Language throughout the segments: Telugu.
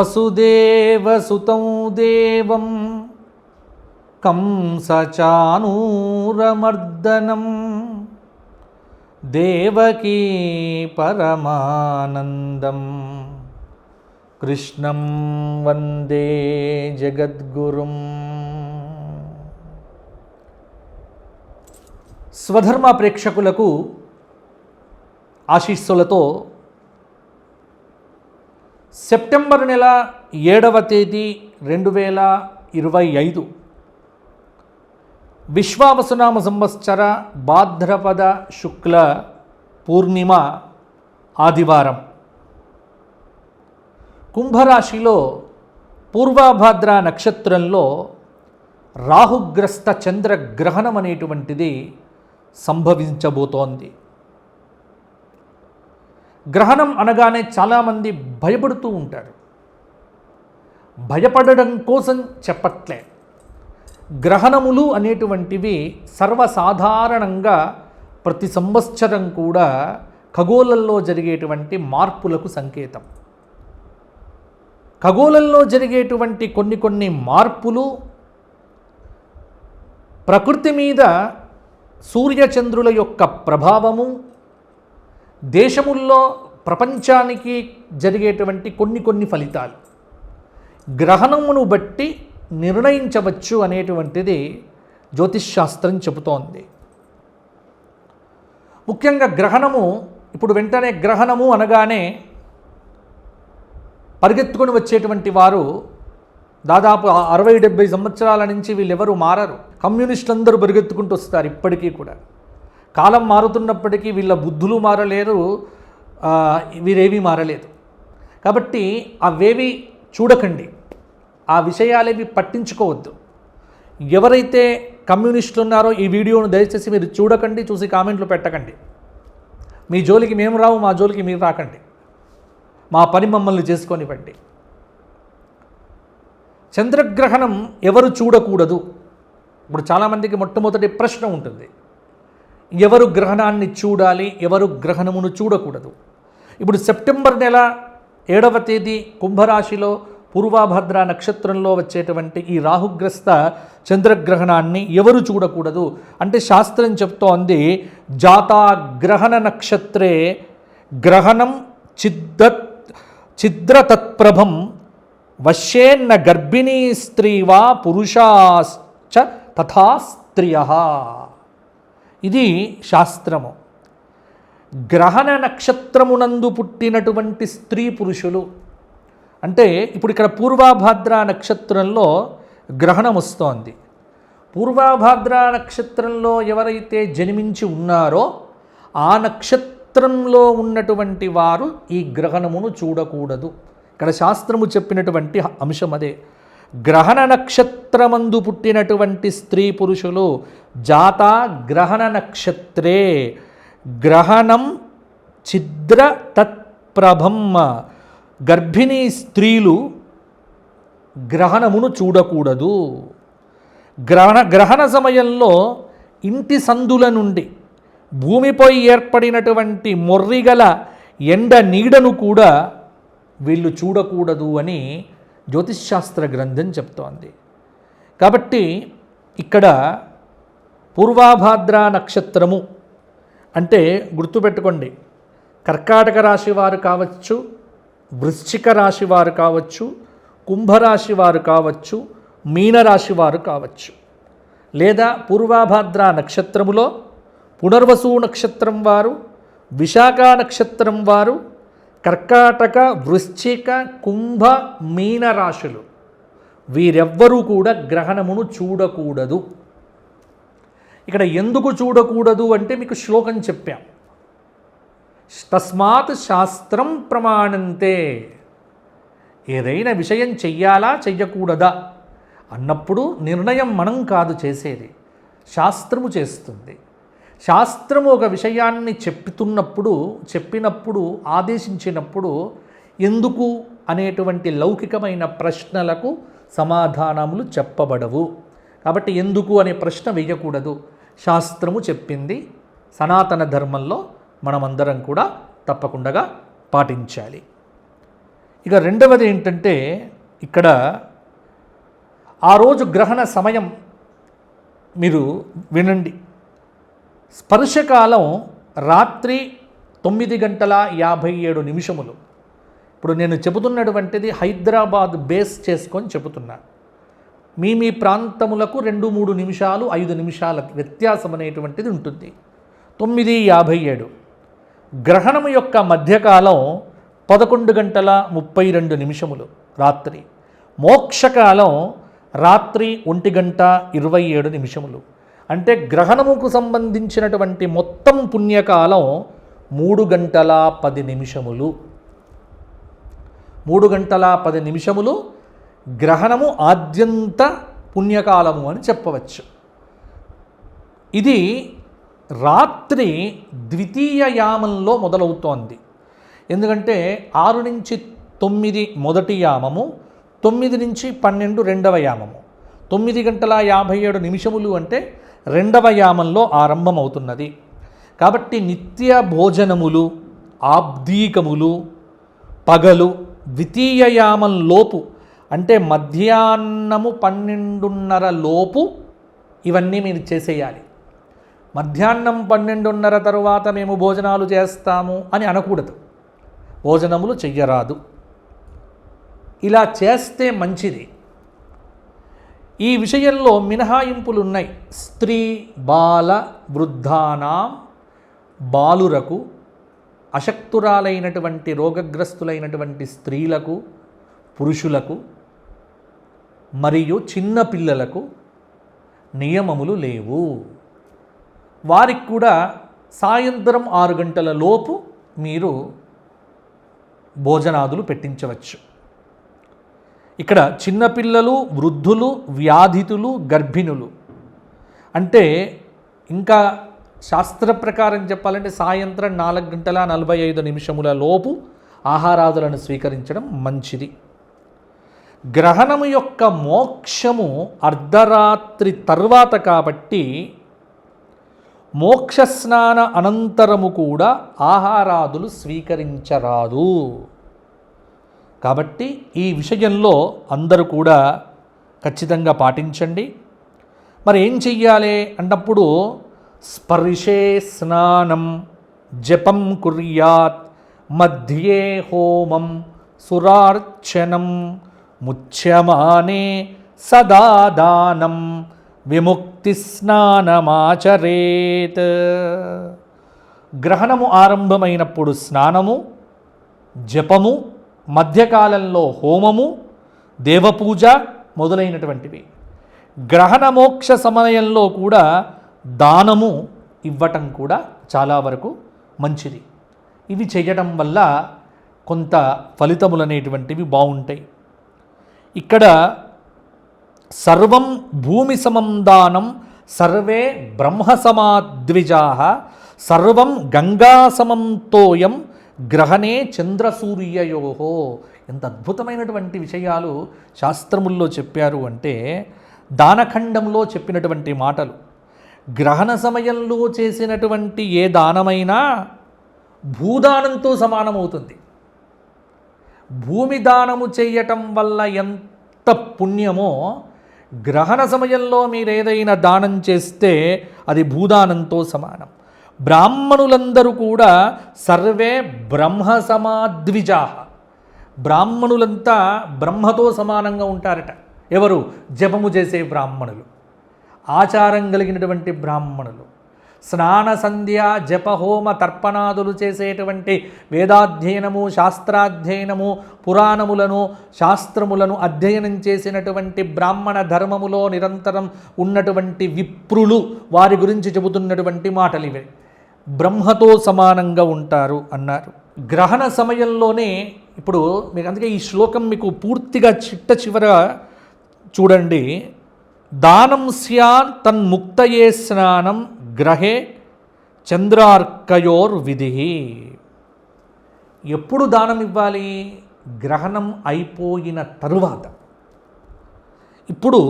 వసుదేవసుతం దేవం. కంసచానూరమర్దనం. దేవకీ పరమానందం. కృష్ణం వందే జగద్గురుం. స్వధర్మ ప్రేక్షకులకు ఆశీస్సులతో సెప్టెంబర్ నెల ఏడవ తేదీ రెండు వేల ఇరవై ఐదు. విశ్వావసునామ సంవత్సర భాద్రపద శుక్ల పూర్ణిమ ఆదివారం. కుంభరాశిలో పూర్వాభాద్ర నక్షత్రంలో రాహుగ్రస్త చంద్రగ్రహణం అనేటువంటిది సంభవించబోతోంది. గ్రహణం అనగానే చాలామంది భయపడుతూ ఉంటారు. భయపడడం కోసం చెప్పట్లే. గ్రహణములు అనేటువంటివి సర్వసాధారణంగా ప్రతి సంవత్సరం కూడా ఖగోళంలో జరిగేటువంటి మార్పులకు సంకేతం. ఖగోళంలో జరిగేటువంటి కొన్ని కొన్ని మార్పులు ప్రకృతి మీద సూర్యచంద్రుల యొక్క ప్రభావము దేశముల్లో ప్రపంచానికి జరిగేటువంటి కొన్ని కొన్ని ఫలితాలు. గ్రహణమును బట్టి నిర్ణయించవచ్చు అనేటువంటిది జ్యోతిష్ శాస్త్రం చెబుతోంది. ముఖ్యంగా గ్రహణము ఇప్పుడు వెంటనే గ్రహణము అనగానే పరిగెత్తుకొని వచ్చేటువంటి వారు దాదాపు అరవై డెబ్బై సంవత్సరాల నుంచి వీళ్ళెవరూ మారరు. కమ్యూనిస్టులు అందరూ పరిగెత్తుకుంటూ వస్తారు ఇప్పటికీ కూడా. కాలం మారుతున్నప్పటికీ వీళ్ళ బుద్ధులు మారలేరు వీరేవి మారలేదు. కాబట్టి అవేవి చూడకండి. ఆ విషయాలేవి పట్టించుకోవద్దు. ఎవరైతే కమ్యూనిస్టులు ఉన్నారో ఈ వీడియోను దయచేసి మీరు చూడకండి చూసి కామెంట్లు పెట్టకండి. మీ జోలికి మేము రావు మా జోలికి మీరు రాకండి. మా పని మమ్మల్ని చేసుకొనివ్వండి. చంద్రగ్రహణం ఎవరు చూడకూడదు? ఇప్పుడు చాలామందికి మొట్టమొదటి ప్రశ్న ఉంటుంది. ఎవరు గ్రహణాన్ని చూడాలి ఎవరు గ్రహణమును చూడకూడదు. ఇప్పుడు సెప్టెంబర్ నెల ఏడవ తేదీ కుంభరాశిలో పూర్వాభద్ర నక్షత్రంలో వచ్చేటువంటి ఈ రాహుగ్రస్త చంద్రగ్రహణాన్ని ఎవరు చూడకూడదు? అంటే శాస్త్రం చెప్తోంది జాతాగ్రహణ నక్షత్రే గ్రహణం చిద్ద చిద్రతత్ప్రభం వశ్యేన్న గర్భిణీ స్త్రీ వా పురుషాశ్చ తథా స్త్రియ. ఇది శాస్త్రము. గ్రహణ నక్షత్రమునందు పుట్టినటువంటి స్త్రీ పురుషులు అంటే ఇప్పుడు ఇక్కడ పూర్వాభాద్ర నక్షత్రంలో గ్రహణం వస్తోంది. పూర్వాభాద్ర నక్షత్రంలో ఎవరైతే జన్మించి ఉన్నారో ఆ నక్షత్రంలో ఉన్నటువంటి వారు ఈ గ్రహణమును చూడకూడదు. ఇక్కడ శాస్త్రము చెప్పినటువంటి అంశం అదే. గ్రహణ నక్షత్రమందు పుట్టినటువంటి స్త్రీ పురుషులు జాత గ్రహణ నక్షత్రే. గ్రహణం ఛిద్ర తత్ప్రభమ్మ గర్భిణీ స్త్రీలు గ్రహణమును చూడకూడదు. గ్రహణ గ్రహణ సమయంలో ఇంటి సందుల నుండి భూమిపై ఏర్పడినటువంటి మొర్రిగల ఎండ నీడను కూడా వీళ్ళు చూడకూడదు అని జ్యోతిష్శాస్త్ర గ్రంథం చెప్తోంది. కాబట్టి ఇక్కడ పూర్వాభాద్ర నక్షత్రము అంటే గుర్తుపెట్టుకోండి. కర్కాటక రాశి వారు కావచ్చు వృశ్చిక రాశి వారు కావచ్చు కుంభరాశి వారు కావచ్చు మీనరాశి వారు కావచ్చు. లేదా పూర్వాభాద్ర నక్షత్రములో పునర్వసు నక్షత్రం వారు విశాఖ నక్షత్రం వారు కర్కాటక వృశ్చిక కుంభ మీన రాశులు వీరెవ్వరూ కూడా గ్రహణమును చూడకూడదు. ఇక్కడ ఎందుకు చూడకూడదు అంటే మీకు శ్లోకం చెప్పాం. తస్మాత్ శాస్త్రం ప్రమాణంతే. ఏదైనా విషయం చెయ్యాలా చెయ్యకూడదా? అన్నప్పుడు నిర్ణయం మనం కాదు చేసేది. శాస్త్రము చేస్తుంది. శాస్త్రము ఒక విషయాన్ని చెప్తున్నప్పుడు చెప్పినప్పుడు ఆదేశించినప్పుడు ఎందుకు అనేటువంటి లౌకికమైన ప్రశ్నలకు సమాధానములు చెప్పబడవు. కాబట్టి ఎందుకు అనే ప్రశ్న వేయకూడదు. శాస్త్రము చెప్పింది సనాతన ధర్మంలో మనమందరం కూడా తప్పకుండా పాటించాలి. ఇక రెండవది ఏంటంటే ఇక్కడ ఆ రోజు గ్రహణ సమయం మీరు వినండి. స్పర్శకాలం రాత్రి తొమ్మిది గంటల యాభై ఏడు నిమిషములు. ఇప్పుడు నేను చెబుతున్నటువంటిది హైదరాబాద్ బేస్ చేసుకొని చెబుతున్నా. మీ మీ ప్రాంతములకు రెండు మూడు నిమిషాలు ఐదు నిమిషాల వ్యత్యాసం అనేటువంటిది ఉంటుంది. తొమ్మిది యాభై ఏడు. గ్రహణం యొక్క మధ్యకాలం పదకొండు గంటల ముప్పై రెండు నిమిషములు రాత్రి. మోక్షకాలం రాత్రి ఒంటి గంట ఇరవై ఏడు నిమిషములు. అంటే గ్రహణముకు సంబంధించినటువంటి మొత్తం పుణ్యకాలం మూడు గంటల పది నిమిషములు. మూడు గంటల పది నిమిషములు గ్రహణము ఆద్యంత పుణ్యకాలము అని చెప్పవచ్చు. ఇది రాత్రి ద్వితీయ యామంలో మొదలవుతోంది. ఎందుకంటే ఆరు నుంచి తొమ్మిది మొదటి యామము తొమ్మిది నుంచి పన్నెండు రెండవ యామము. తొమ్మిది గంటల యాభై ఏడు నిమిషములు అంటే రెండవ యామంలో ఆరంభమవుతున్నది. కాబట్టి నిత్య భోజనములు ఆబ్దీకములు పగలు ద్వితీయ యామం లోపు అంటే మధ్యాహ్నము పన్నెండున్నర లోపు ఇవన్నీ మీరు చేసేయాలి. మధ్యాహ్నం పన్నెండున్నర తరువాత మేము భోజనాలు చేస్తాము అని అనకూడదు. భోజనములు చెయ్యరాదు. ఇలా చేస్తే మంచిది. ఈ విషయంలో మినహాయింపులు ఉన్నాయి స్త్రీ బాల వృద్ధానాం బాలురకు అశక్తురాలైనటువంటి రోగగ్రస్తులైనటువంటి స్త్రీలకు పురుషులకు మరియు చిన్న పిల్లలకు నియమములు లేవు. వారికి కూడా సాయంత్రం ఆరు గంటల లోపు మీరు భోజనాదులు పెట్టించవచ్చు. ఇక్కడ చిన్నపిల్లలు వృద్ధులు వ్యాధితులు గర్భిణులు. అంటే ఇంకా శాస్త్ర ప్రకారం చెప్పాలంటే సాయంత్రం నాలుగు గంటల నలభై ఐదు నిమిషముల లోపు ఆహారాదులను స్వీకరించడం మంచిది. గ్రహణము యొక్క మోక్షము అర్ధరాత్రి తర్వాత కాబట్టి మోక్ష స్నాన అనంతరము కూడా ఆహారాదులు స్వీకరించరాదు. కాబట్టి ఈ విషయంలో అందరూ కూడా ఖచ్చితంగా పాటించండి. మరి ఏం చెయ్యాలి అన్నప్పుడు స్పర్శే స్నానం జపం కుర్యాత్ మధ్యే హోమం సురార్చనం ముచ్యమానే సదా దానం విముక్తి స్నానమాచరేత్. గ్రహణము ఆరంభమైనప్పుడు స్నానము జపము మధ్యకాలంలో హోమము దేవపూజ మొదలైనటువంటివి. గ్రహణమోక్ష సమయంలో కూడా దానము ఇవ్వటం కూడా చాలా వరకు మంచిది. ఇవి చేయటం వల్ల కొంత ఫలితములు అనేటువంటివి బాగుంటాయి ఇక్కడ సర్వం భూమి సమం దానం సర్వే బ్రహ్మ సమాద్విజా సర్వం గంగా సమంతోయం గ్రహణే చంద్రసూర్యయోహో. ఎంత అద్భుతమైనటువంటి విషయాలు శాస్త్రముల్లో చెప్పారు అంటే దానఖండంలో చెప్పినటువంటి మాటలు గ్రహణ సమయంలో చేసినటువంటి ఏ దానమైనా భూదానంతో సమానమవుతుంది. భూమి దానము చేయటం వల్ల ఎంత పుణ్యమో గ్రహణ సమయంలో మీరు ఏదైనా దానం చేస్తే అది భూదానంతో సమానం. బ్రాహ్మణులందరూ కూడా సర్వే బ్రహ్మ సమాద్విజా. బ్రాహ్మణులంతా బ్రహ్మతో సమానంగా ఉంటారట. ఎవరు? జపము చేసే బ్రాహ్మణులు. ఆచారం కలిగినటువంటి బ్రాహ్మణులు. స్నాన సంధ్య జపహోమ తర్పణాదులు చేసేటువంటి వేదాధ్యయనము శాస్త్రాధ్యయనము పురాణములను శాస్త్రములను అధ్యయనం చేసినటువంటి బ్రాహ్మణ ధర్మములో నిరంతరం ఉన్నటువంటి విప్రులు వారి గురించి చెబుతున్నటువంటి మాటలు ఇవే బ్రహ్మతో సమానంగా ఉంటారు అన్నారు. గ్రహణ సమయంలోనే ఇప్పుడు మీకు అందుకే ఈ శ్లోకం మీకు పూర్తిగా చిట్ట చివర చూడండి. దానం స్యాన్ తన్ముక్తయే స్నానం గ్రహే చంద్రార్కయోర్ విధి. ఎప్పుడు దానం ఇవ్వాలి? గ్రహణం అయిపోయిన తరువాత. ఇప్పుడు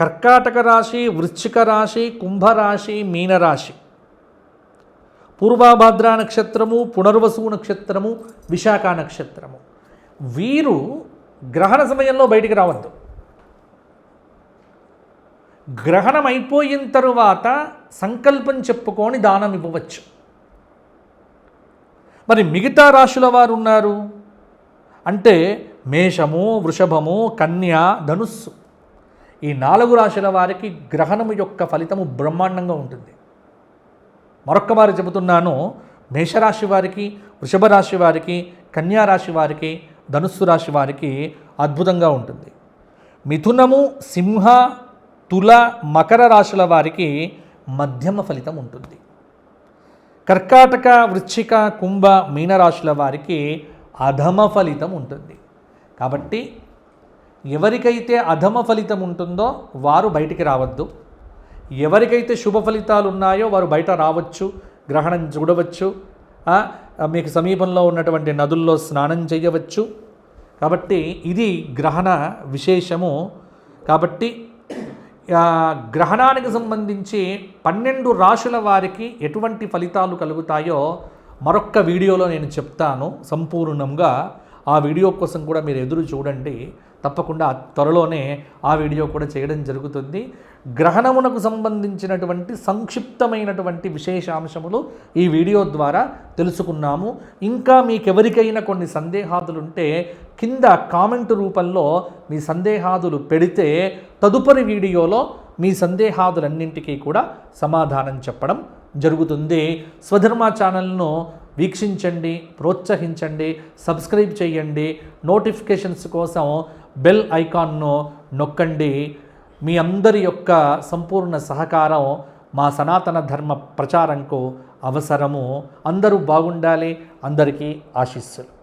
కర్కాటక రాశి వృశ్చిక రాశి కుంభరాశి మీనరాశి పూర్వభద్ర నక్షత్రము పునర్వసు నక్షత్రము విశాఖ నక్షత్రము. వీరు గ్రహణ సమయంలో బయటికి రావద్దు. గ్రహణం అయిపోయిన తరువాత సంకల్పం చెప్పుకొని దానం ఇవ్వవచ్చు. మరి మిగతా రాశుల వారు ఉన్నారు? అంటే మేషము వృషభము కన్య ధనుస్సు. ఈ నాలుగు రాశుల వారికి గ్రహణము యొక్క ఫలితము బ్రహ్మాండంగా ఉంటుంది. మరొక్క వారు చెబుతున్నాను. మేషరాశి వారికి వృషభ రాశి వారికి కన్యా రాశి వారికి ధనుస్సు రాశి వారికి అద్భుతంగా ఉంటుంది. మిథునము సింహ తుల మకర రాశుల వారికి మధ్యమ ఫలితం ఉంటుంది. కర్కాటక వృశ్చిక కుంభ మీనరాశుల వారికి అధమ ఫలితం ఉంటుంది. కాబట్టి ఎవరికైతే అధమ ఫలితం ఉంటుందో వారు బయటికి రావద్దు. ఎవరికైతే శుభ ఫలితాలు ఉన్నాయో వారు బయట రావచ్చు గ్రహణం చూడవచ్చు మీకు సమీపంలో ఉన్నటువంటి నదుల్లో స్నానం చేయవచ్చు. కాబట్టి ఇది గ్రహణ విశేషము. కాబట్టి గ్రహణానికి సంబంధించి పన్నెండు రాశుల వారికి ఎటువంటి ఫలితాలు కలుగుతాయో మరొక్క వీడియోలో నేను చెప్తాను సంపూర్ణంగా. ఆ వీడియో కోసం కూడా మీరు ఎదురు చూడండి. తప్పకుండా త్వరలోనే ఆ వీడియో కూడా చేయడం జరుగుతుంది. గ్రహణమునకు సంబంధించినటువంటి సంక్షిప్తమైనటువంటి విశేషాంశములు ఈ వీడియో ద్వారా తెలుసుకున్నాము. ఇంకా మీకెవరికైనా కొన్ని సందేహాదులుంటే కింద కామెంట్ రూపంలో మీ సందేహాదులు పెడితే తదుపరి వీడియోలో మీ సందేహాదులన్నింటికీ కూడా సమాధానం చెప్పడం జరుగుతుంది. స్వధర్మ ఛానల్ను వీక్షించండి ప్రోత్సహించండి సబ్స్క్రైబ్ చేయండి. నోటిఫికేషన్స్ కోసం బెల్ ఐకాన్ను నొక్కండి. మీ అందరి యొక్క సంపూర్ణ సహకారం మా సనాతన ధర్మ ప్రచారంకు అవసరము. అందరూ బాగుండాలి. అందరికీ ఆశీస్సులు.